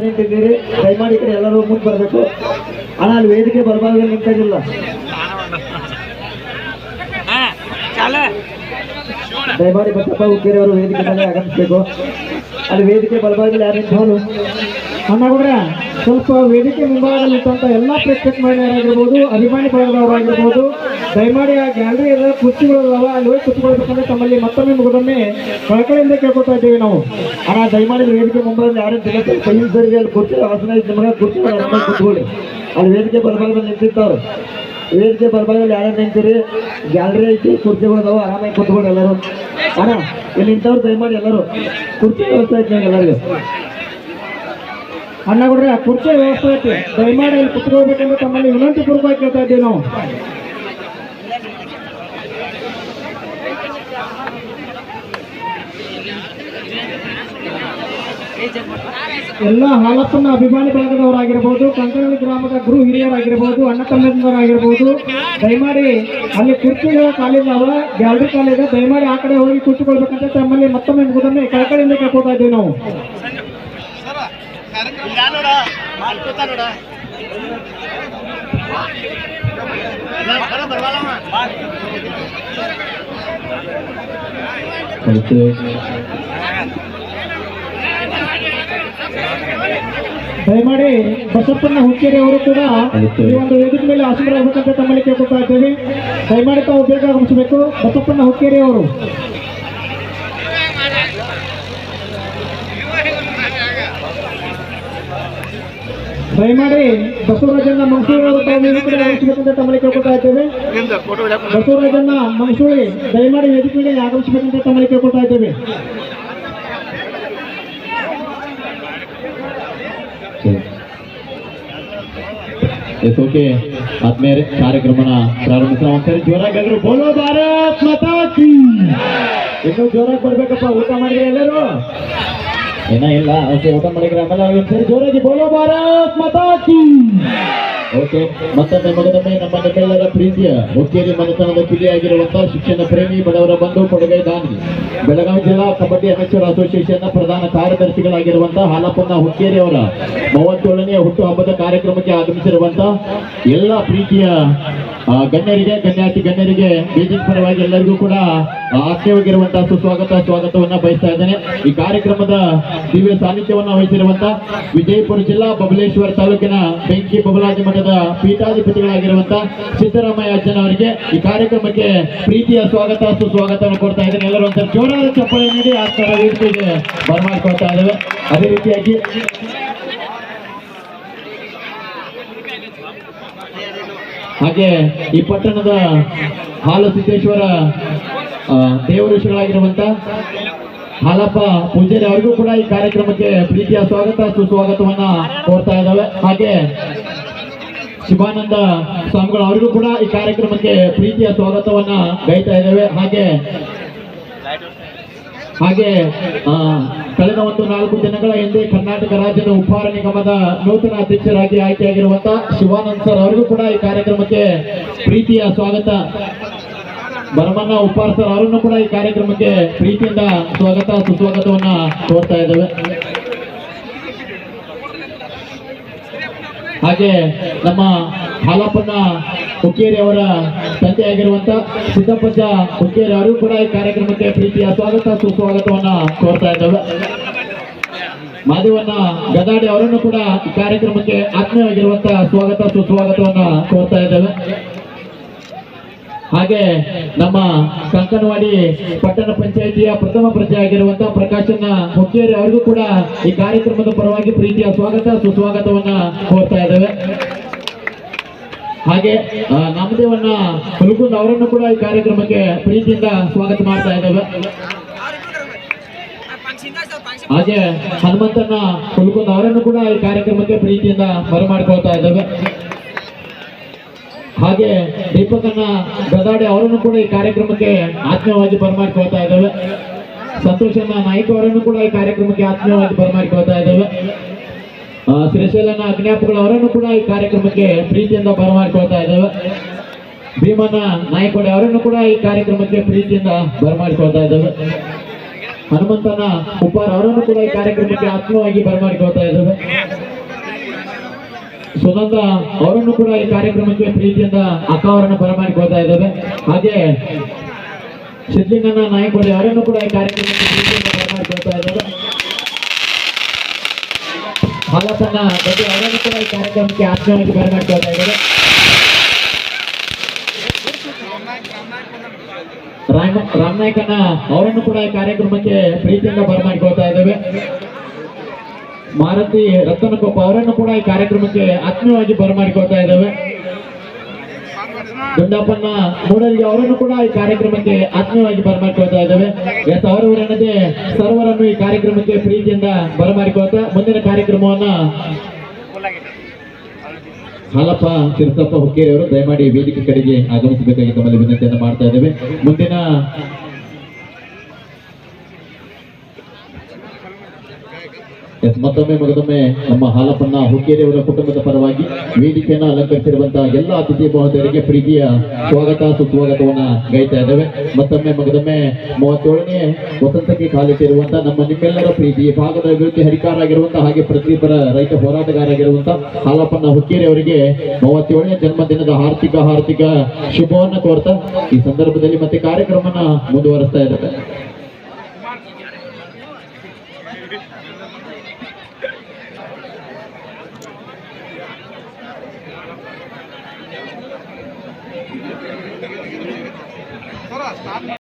ಯಾರು ನಿಂತಿದ್ದೀರಿ ದಯಮಾಡಿ ಕಡೆ ಎಲ್ಲರೂ ಮುಂದೆ ಬರಬೇಕು. ಅಣ್ಣ ಅಲ್ಲಿ ವೇದಿಕೆ ಬರಬಾರ್ದು ನಿಂತಿಲ್ಲ ದಯಮಾಡಿ ಬಸಪ್ಪ ಹುಕ್ಕೇರಿ ಅವರು ವೇದಿಕೆ ಮೇಲೆ ಆಗಮಿಸಬೇಕು. ಅಲ್ಲಿ ವೇದಿಕೆ ಬರಬಾರ್ದು ಯಾರು ನಿಂತವರು? ಅಣ್ಣಗೌಡ್ರೆ ಸ್ವಲ್ಪ ವೇದಿಕೆ ಮುಂಭಾಗದಲ್ಲಿ ಇಟ್ಟಂತ ಎಲ್ಲಾ ಪ್ರೇಕ್ಷಕ ಮಹಿಳೆಯರಾಗಿರ್ಬೋದು, ಅಭಿಮಾನಿ ಪಡೆದವರಾಗಿರ್ಬೋದು ದಯಮಾಡಿ ಆ ಗ್ಯಾಲರಿ ಇರೋ ಕುರ್ಚಿಗಳಿದಾವ ಅಲ್ಲಿ ಹೋಗಿ ಕುತ್ಕೊಳ್ಬೇಕಂದ್ರೆ ತಮ್ಮಲ್ಲಿ ಮತ್ತೊಮ್ಮೆ ಮುಗಿದೊಮ್ಮೆ ಕಳಕಳಿಯಿಂದ ಕೇಳ್ಕೊತಾ ಇದ್ದೀವಿ ನಾವು. ಅಣ್ಣ, ದಯಮಾಡಿ ವೇದಿಕೆ ಮುಂಭಾಗದಲ್ಲಿ ಯಾರು ಹಿಂಸರಿಗೆ ಅಲ್ಲಿ ಕುರ್ಚಿ ಆಸನ ಇದ್ದ ಮನೆ ಕುರ್ಚಿ ಕುತ್ಕೊಳ್ಳಿ. ಅಲ್ಲಿ ವೇದಿಕೆ ಬಲಭಾಗದಲ್ಲಿ ನಿಂತಿರ್ತಾವ್ರು ವೇದಿಕೆ ಬಲಭಾಗದಲ್ಲಿ ಯಾರು ನಿಂತಿರಿ? ಗ್ಯಾಲರಿ ಐತಿ, ಕುರ್ಚಿಗಳು ಅದಾವ, ಆರಾಮಾಗಿ ಕುತ್ಕೊಳ್ಳಿ ಎಲ್ಲರೂ. ಅಣ್ಣ, ಇಲ್ಲಿ ನಿಂತವ್ರು ದಯಮಾಡಿ ಎಲ್ಲರೂ. ಕುರ್ಚಿ ವ್ಯವಸ್ಥೆ ಐತಿ ನಿಮ್ಗೆ ಎಲ್ಲರಿಗೂ ಕೊಡ್ರಿ ಆ ಕುರ್ಚಿ ವ್ಯವಸ್ಥೆ ಐತಿ. ದಯಮಾಡಿ ಇಲ್ಲಿ ಕುತ್ಕೋಬೇಕೆಂದು ತಮ್ಮಲ್ಲಿ ವಿನಂತಿ ಪೂರ್ವಕ ಕೇಳ್ತಾ ಇದ್ದೀವಿ ನಾವು. ಎಲ್ಲ ಹಾಲಪ್ಪನ ಅಭಿಮಾನಿ ಬಳಗದವರಾಗಿರ್ಬೋದು ಕಂಕಣಿ ಗ್ರಾಮದ ಗುರು ಹಿರಿಯರಾಗಿರ್ಬೋದು, ಅಣ್ಣ ತಮ್ಮಂದರಾಗಿರ್ಬೋದು, ದಯಮಾಡಿ ಅಲ್ಲಿ ಕುರ್ಚಿಗಳ ಕಾಲಿದಾವ ಗ್ಯಾಲರಿ ಕಾಲಿದೆ ದಯಮಾಡಿ ಆ ಕಡೆ ಹೋಗಿ ಕುರ್ಚಿಕೊಳ್ಬೇಕಂತ ತಮ್ಮಲ್ಲಿ ಮತ್ತೊಮ್ಮೆ ಮುಗಿದೊಮ್ಮೆ ಕಳಕಳಿಯಿಂದ ಕೇಳ್ಕೊತಾ ಇದ್ದೀವಿ ನಾವು. ದಯಮಾಡಿ ಬಸಪ್ಪನ ಹುಕ್ಕೇರಿ ಅವರು ಕೂಡ ಈ ಒಂದು ವೇದಿಕೆ ಮೇಲೆ ಆಸೀನರಾಗಬೇಕಂತ ತಮ್ಮಲ್ಲಿ ಕೇಳ್ಕೊತಾ ಇದ್ದೇವೆ ದಯಮಾಡಿ ತಾವು ಬೇಗ ಆಗಮಿಸಬೇಕು ಬಸಪ್ಪನ ಹುಕ್ಕೇರಿ ಅವರು ದಯಮಾಡಿ ಬಸವರಾಜನ್ನ ಮಂಗಳೂರು ಅವರು ತಾವು ವೇದಿಕೆ ಮೇಲೆ ಆಗಮಿಸಬೇಕಂತ ತಮ್ಮಲ್ಲಿ ಕೇಳ್ಕೊತಾ ಇದ್ದೇವೆ. ಬಸವರಾಜನ್ನ ಮಂಗಳೂರಿ ದಯಮಾಡಿ ವೇದಿಕೆ ಮೇಲೆ ಆಗಮಿಸಬೇಕಂತ ತಮ್ಮಲ್ಲಿ ಕೇಳ್ಕೊತಾ ಇದ್ದೇವೆ. ಎಸ್ ಓಕೆ ಆದ್ಮೇಲೆ ಕಾರ್ಯಕ್ರಮನ ಪ್ರಾರಂಭಿಸೋಣ. ಒಂದ್ಸರಿ ಜೋರಾಗಿ ಎಲ್ಲರೂ ಬೋಲೋ ಭಾರತ್ ಮಾತಾ ಇನ್ನು ಇನ್ನೂ ಜೋರಾಗಿ ಬರ್ಬೇಕಪ್ಪ ಊಟ ಮಾಡಿ ಎಲ್ಲರೂ. ಏನ ಇಲ್ಲ, ಓಕೆ, ಊಟ ಮಾಡಿದ್ರೆ ಆಮೇಲೆ ಒಂದ್ಸರಿ ಜೋರಾಗಿ ಬೋಲೋ ಭಾರತ್ ಮತಾಕಿ ಓಕೆ, ಮತ್ತೊಮ್ಮೆ ಮಗದೊಮ್ಮೆ ನಮ್ಮ ನಿಮ್ಮೆಲ್ಲರ ಪ್ರೀತಿಯ ಹುಕ್ಕೇರಿ ಮನೆತನದ ಪಿಲಿಯಾಗಿರುವಂತಹ ಶಿಕ್ಷಣ ಪ್ರೇಮಿ ಬಡವರ ಬಂಧು ಕೊಡುಗೈ ದಾನಿ ಬೆಳಗಾವಿ ಜಿಲ್ಲಾ ಕಬಡ್ಡಿ ಅಸೋಸಿಯೇಷನ್ ಪ್ರಧಾನ ಕಾರ್ಯದರ್ಶಿಗಳಾಗಿರುವಂತಹ ಹಾಲಪ್ಪನ ಹುಕ್ಕೇರಿ ಅವರ ಮೂವತ್ತೇಳನೆಯ ಹುಟ್ಟು ಹಬ್ಬದ ಕಾರ್ಯಕ್ರಮಕ್ಕೆ ಆಗಮಿಸಿರುವಂತಹ ಎಲ್ಲ ಪ್ರೀತಿಯ ಗಣ್ಯರಿಗೆ ಗಣ್ಯಾತಿ ಗಣ್ಯರಿಗೆ ಬೀಜಿಂಗ್ ಪರವಾಗಿ ಎಲ್ಲರಿಗೂ ಕೂಡ ಆತ್ಮೀಯವಾಗಿರುವಂತಹ ಸುಸ್ವಾಗತ ಸ್ವಾಗತವನ್ನ ಬಯಸ್ತಾ ಇದ್ದೇನೆ. ಈ ಕಾರ್ಯಕ್ರಮದ ದಿವ್ಯ ಸಾನ್ನಿಧ್ಯವನ್ನ ವಹಿಸಿರುವಂತಹ ವಿಜಯಪುರ ಜಿಲ್ಲಾ ಬಬಲೇಶ್ವರ ತಾಲೂಕಿನ ಬೆಂಕಿ ಬಬಲಾಜಿ ಮಠದ ಪೀಠಾಧಿಪತಿಗಳಾಗಿರುವಂತಹ ಸಿದ್ದರಾಮಯ್ಯ ಅಜ್ಜನವರಿಗೆ ಈ ಕಾರ್ಯಕ್ರಮಕ್ಕೆ ಪ್ರೀತಿಯ ಸ್ವಾಗತ, ಸುಸ್ವಾಗತವನ್ನು ಕೊಡ್ತಾ ಇದ್ದೇನೆ. ಎಲ್ಲರೂ ಒಂಥರ ಜೋರಾದ ಚಪ್ಪಳೆ ನೀಡಿ ಆ ತರ ವೇದಿಕೆಗೆ ಬರಮಾಡ್ಕೊಳ್ತಾ ಇದ್ದೇವೆ. ಅದೇ ರೀತಿಯಾಗಿ ಹಾಗೆ ಈ ಪಟ್ಟಣದ ಹಾಲು ಸಿದ್ದೇಶ್ವರ ದೇವರ ಋಷಿಗಳಾಗಿರುವಂತ ಹಾಲಪ್ಪ ಪೂಜಾರಿ ಅವರಿಗೂ ಕೂಡ ಈ ಕಾರ್ಯಕ್ರಮಕ್ಕೆ ಪ್ರೀತಿಯ ಸ್ವಾಗತ, ಸುಸ್ವಾಗತವನ್ನ ಕೋರ್ತಾ ಇದ್ದಾವೆ. ಹಾಗೆ ಶಿವಾನಂದ ಸ್ವಾಮಿಗಳು ಅವರಿಗೂ ಕೂಡ ಈ ಕಾರ್ಯಕ್ರಮಕ್ಕೆ ಪ್ರೀತಿಯ ಸ್ವಾಗತವನ್ನ ಗೈತಾ ಇದ್ದಾವೆ. ಹಾಗೆ ಹಾಗೆ ಕಳೆದ ಒಂದು ನಾಲ್ಕು ದಿನಗಳ ಹಿಂದೆ ಕರ್ನಾಟಕ ರಾಜ್ಯದ ಉಪಹಾರ ನಿಗಮದ ನೂತನ ಅಧ್ಯಕ್ಷರಾಗಿ ಆಯ್ಕೆಯಾಗಿರುವಂತಹ ಶಿವಾನಂದ ಸರ್ ಅವರಿಗೂ ಕೂಡ ಈ ಕಾರ್ಯಕ್ರಮಕ್ಕೆ ಪ್ರೀತಿಯ ಸ್ವಾಗತ. ಭರಮಣ್ಣ ಉಪ್ಪಾರ್ ಸರ್, ಅವರನ್ನು ಕೂಡ ಈ ಕಾರ್ಯಕ್ರಮಕ್ಕೆ ಪ್ರೀತಿಯಿಂದ ಸ್ವಾಗತ, ಸುಸ್ವಾಗತವನ್ನ ಕೋರ್ತಾ ಇದ್ದೇವೆ. ಹಾಗೆ ನಮ್ಮ ಹಾಲಪ್ಪನ ಹುಕ್ಕೇರಿ ಅವರ ತಂದೆಯಾಗಿರುವಂತ ಸಿದ್ದಪ್ಪಜ್ಜ ಹುಕ್ಕೇರಿ ಅವರು ಕೂಡ ಈ ಕಾರ್ಯಕ್ರಮಕ್ಕೆ ಪ್ರೀತಿಯ ಸ್ವಾಗತ, ಸುಸ್ವಾಗತವನ್ನ ಕೋರ್ತಾ ಇದ್ದೇವೆ. ಮಾದೇವನ್ನ ಗದಾಡಿ ಅವರನ್ನು ಕೂಡ ಈ ಕಾರ್ಯಕ್ರಮಕ್ಕೆ ಆತ್ಮೀಯವಾಗಿರುವಂತಹ ಸ್ವಾಗತ, ಸುಸ್ವಾಗತವನ್ನ ಕೋರ್ತಾ ಇದ್ದೇವೆ. ಹಾಗೆ ನಮ್ಮ ಕಂಕನವಾಡಿ ಪಟ್ಟಣ ಪಂಚಾಯಿತಿಯ ಪ್ರಥಮ ಪ್ರಜೆ ಆಗಿರುವಂತಹ ಪ್ರಕಾಶನ ಮುಖ್ಯರಿ ಅವರಿಗೂ ಕೂಡ ಈ ಕಾರ್ಯಕ್ರಮದ ಪರವಾಗಿ ಪ್ರೀತಿಯ ಸ್ವಾಗತ, ಸುಸ್ವಾಗತವನ್ನ ಕೋರ್ತಾ ಇದ್ದೇವೆ. ಹಾಗೆ ನಾಮದೇವನ್ನ ಹುಲಗುಂದ್ ಅವರನ್ನು ಕೂಡ ಈ ಕಾರ್ಯಕ್ರಮಕ್ಕೆ ಪ್ರೀತಿಯಿಂದ ಸ್ವಾಗತ ಮಾಡ್ತಾ ಇದ್ದೇವೆ. ಹಾಗೆ ಹನುಮಂತನ ಹುಲ್ಕುಂದ್ ಅವರನ್ನು ಕೂಡ ಈ ಕಾರ್ಯಕ್ರಮಕ್ಕೆ ಪ್ರೀತಿಯಿಂದ ಬರಮಾಡ್ಕೊಳ್ತಾ ಇದ್ದೇವೆ. ಹಾಗೆ ದೀಪಕನ್ನ ಗದಾಡೆ ಅವರನ್ನು ಕೂಡ ಈ ಕಾರ್ಯಕ್ರಮಕ್ಕೆ ಆತ್ಮೀಯವಾಗಿ ಬರಮಾಡ್ಕೊಳ್ತಾ ಇದ್ದೇವೆ. ಸಂತೋಷನ ನಾಯ್ಕ ಅವರನ್ನು ಕೂಡ ಈ ಕಾರ್ಯಕ್ರಮಕ್ಕೆ ಆತ್ಮೀಯವಾಗಿ ಬರಮಾಡ್ಕೊಳ್ತಾ ಇದ್ದೇವೆ. ಶ್ರೀಶೈಲನ ಅಜ್ಞಾಪಗಳು ಅವರನ್ನು ಕೂಡ ಈ ಕಾರ್ಯಕ್ರಮಕ್ಕೆ ಪ್ರೀತಿಯಿಂದ ಬರಮಾಡ್ಕೊಳ್ತಾ ಇದ್ದೇವೆ. ಭೀಮನ ನಾಯ್ಕೊಡೆ ಅವರನ್ನು ಕೂಡ ಈ ಕಾರ್ಯಕ್ರಮಕ್ಕೆ ಪ್ರೀತಿಯಿಂದ ಬರಮಾಡ್ಕೊಳ್ತಾ ಇದ್ದೇವೆ. ಹನುಮಂತನ ಉಪಾರ ಅವರನ್ನು ಕೂಡ ಈ ಕಾರ್ಯಕ್ರಮಕ್ಕೆ ಆತ್ಮವಾಗಿ ಬರಮಾಡಿಕೊಳ್ತಾ ಇದ್ದೇವೆ. ಸುನಂದ ಅವರನ್ನು ಕೂಡ ಈ ಕಾರ್ಯಕ್ರಮಕ್ಕೆ ಪ್ರೀತಿಯಿಂದ ಅಕ್ಕ ಅವರನ್ನು ಬರಮಾಡಿಕೊಳ್ತಾ ಇದ್ದೇವೆ. ಹಾಗೆ ಸಿದ್ಲಿಂಗನ ನಾಯಕೋಡಿ ಅವರನ್ನು ಕೂಡ ಈ ಕಾರ್ಯಕ್ರಮಕ್ಕೆ ಪ್ರೀತಿಯಿಂದ ಬರಮಾಡಿಕೊಳ್ತಾ ಇದ್ದಾರೆ ಹಾಲಪ್ಪನ ಬಗ್ಗೆ ಅವರನ್ನು ಕೂಡ ಈ ಕಾರ್ಯಕ್ರಮಕ್ಕೆ ಆತ್ಮೀಯವಾಗಿ ಬರಮಾಡಿಕೊಳ್ತಾ ಇದ್ದಾರೆ ರಾಮ ರಾಮನಾಯ್ಕನ ಅವರನ್ನು ಕೂಡ ಈ ಕಾರ್ಯಕ್ರಮಕ್ಕೆ ಪ್ರೀತಿಯಿಂದ ಬರಮಾಡಿಕೊಳ್ತಾ ಇದ್ದೇವೆ. ಮಾರುತಿ ರತ್ನಕೊಪ್ಪ ಅವರನ್ನು ಕೂಡ ಈ ಕಾರ್ಯಕ್ರಮಕ್ಕೆ ಆತ್ಮೀಯವಾಗಿ ಬರಮಾಡಿಕೊಳ್ತಾ ಇದ್ದಾವೆ. ದುಂಡಪ್ಪನ ಮೂಡಲ್ಗೆ ಅವರನ್ನು ಕೂಡ ಈ ಕಾರ್ಯಕ್ರಮಕ್ಕೆ ಆತ್ಮೀಯವಾಗಿ ಬರಮಾಡಿಕೊಳ್ತಾ ಇದ್ದಾವೆ. ಎಸ್, ಅವರವರನ್ನದೇ ಸರ್ವರನ್ನು ಈ ಕಾರ್ಯಕ್ರಮಕ್ಕೆ ಪ್ರೀತಿಯಿಂದ ಬರಮಾಡಿಕೊಳ್ತಾ ಮುಂದಿನ ಕಾರ್ಯಕ್ರಮವನ್ನ ಹಾಲಪ್ಪ ತಿರುಸಪ್ಪ ಹುಕ್ಕೇರಿ ಅವರು ದಯಮಾಡಿ ವೇದಿಕೆ ಕಡೆಗೆ ಆಗಮಿಸಬೇಕಾಗಿ ತಮ್ಮಲ್ಲಿ ವಿನಂತಿಯನ್ನು ಮಾಡ್ತಾ ಇದ್ದೇವೆ. ಮುಂದಿನ ಮತ್ತೊಮ್ಮೆ ಮಗದೊಮ್ಮೆ ನಮ್ಮ ಹಾಲಪ್ಪನ ಹುಕ್ಕೇರಿ ಅವರ ಕುಟುಂಬದ ಪರವಾಗಿ ವೇದಿಕೆಯನ್ನು ಅಲಂಕರಿಸಿರುವಂತಹ ಎಲ್ಲ ಅತಿಥಿ ಮಹೋದಯರಿಗೆ ಪ್ರೀತಿಯ ಸ್ವಾಗತ, ಸುಸ್ವಾಗತವನ್ನು ಗೈತಾ ಇದ್ದೇವೆ. ಮತ್ತೊಮ್ಮೆ ಮಗದೊಮ್ಮೆ ಮೂವತ್ತೇಳನೇ ವಸಂತಕ್ಕೆ ಕಾಲಿಟ್ಟಿರುವಂತಹ ನಮ್ಮ ನಿಮ್ಮೆಲ್ಲರ ಪ್ರೀತಿ, ಭಾಗದ ಅಭಿವೃದ್ಧಿ ಹರಿಕಾರಾಗಿರುವಂತಹ ಹಾಗೆ ಪ್ರತಿಯೊಬ್ಬರ ರೈತ ಹೋರಾಟಗಾರಾಗಿರುವಂತಹ ಹಾಲಪ್ಪನ ಹುಕ್ಕೇರಿ ಅವರಿಗೆ ಮೂವತ್ತೇಳನೇ ಜನ್ಮದಿನದ ಆರ್ಥಿಕ ಆರ್ಥಿಕ ಶುಭವನ್ನು ಕೋರ್ತಾ ಈ ಸಂದರ್ಭದಲ್ಲಿ ಮತ್ತೆ ಕಾರ್ಯಕ್ರಮನ ಮುಂದುವರಿಸ್ತಾ ಇದ್ದಾರೆ Olha, está